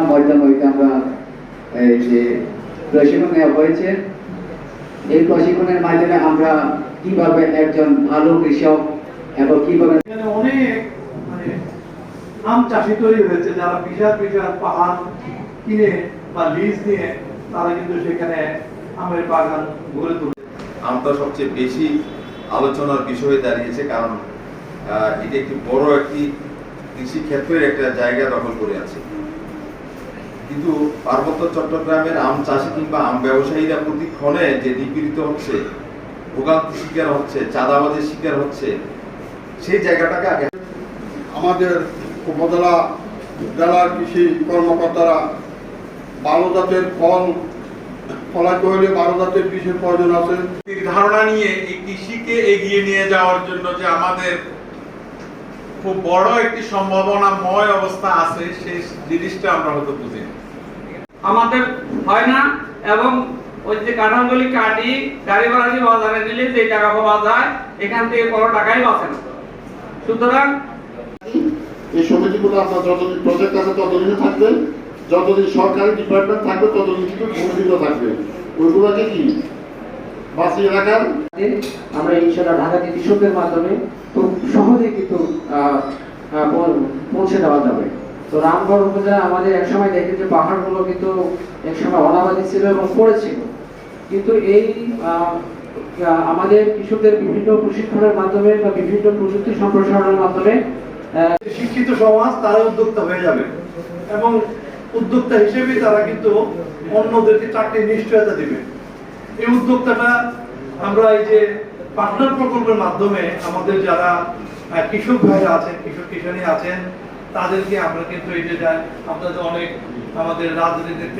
ময়দান ওইটা আমরা এই যে প্রশিক্ষণ নেওয়া হয়েছে। এই প্রশিক্ষণের মাধ্যমে আমরা কীভাবে একজন ভালো কৃষক এবং কীভাবে অনেক মানে আম চাষি তৈরি হয়েছে। যারা বিশাল বিশাল পাহাড় কিনে বা লিজ নিয়ে তারা কিন্তু সেখানে আমের বাগান গড়ে তুলে। আমটা সবচেয়ে বেশি আলোচনার বিষয় দাঁড়িয়েছে কারণ আহ, এটি একটি বড় একটি কৃষি ক্ষেত্রের একটা জায়গা দখল করে আছে। কিন্তু পার্বত্য চট্টগ্রামের আম চাষি কিংবা আম ব্যবসায়ীরা প্রতিক্ষণে যে নিপীড়িত হচ্ছে ভোগান্তি শিকার হচ্ছে চাঁদাবাজের শিকার হচ্ছে সেই জায়গাটাকে আগে আমাদের উপজেলা জেলার কৃষি কর্মকর্তারা ভালো জাতের ফল ফলাইতে হলে ভালো জাতের বীজের প্রয়োজন আছে। ধারণা নিয়ে এই কৃষিকে এগিয়ে নিয়ে যাওয়ার জন্য যে আমাদের খুব বড় একটি সম্ভাবনাময় অবস্থা আছে সেই জিনিসটা আমরা হয়তো বুঝি আমাদের হয় না এবং ওই যে কাঠামগুলি কাটি গাড়ি ভাড়া দিয়ে বাজারে নিলে যে টাকা পাওয়া যায় এখান থেকে কোনো টাকাই বাঁচে না। সুতরাং এই সমিতিগুলো আপনার যতদিন প্রজেক্ট আছে ততদিনই থাকবে। যতদিন সরকারি ডিপার্টমেন্ট থাকবে ততদিন কিন্তু সমিতিগুলো থাকবে। ওইগুলোকে কি বাঁচিয়ে রাখার আমরা ইনশাআল্লাহ ঢাকাতে মাধ্যমে খুব সহজে কিন্তু পৌঁছে দেওয়া যাবে। তো রামগড় উপজেলা আমাদের একসময় দেখে যে পাহাড়গুলো কিন্তু একসময় অনাবাদী ছিল এবং পড়েছিল কিন্তু এই আমাদের কৃষকদের বিভিন্ন প্রশিক্ষণের মাধ্যমে বা বিভিন্ন প্রযুক্তি সম্প্রসারণের মাধ্যমে শিক্ষিত সমাজ তারা উদ্যোক্তা হয়ে যাবে। এবং উদ্যোক্তা হিসেবে তারা কিন্তু অন্যদেরকে চাকরির নিশ্চয়তা দিবে। এই উদ্যোক্তাটা আমরা এই যে পার্টনার প্রকল্পের মাধ্যমে আমাদের যারা কৃষক ভাইরা আছেন, কৃষক কিষানি আছেন, তাদেরকে আমরা কিন্তু এই যে আপনাদের অনেক আমাদের রাজনীতির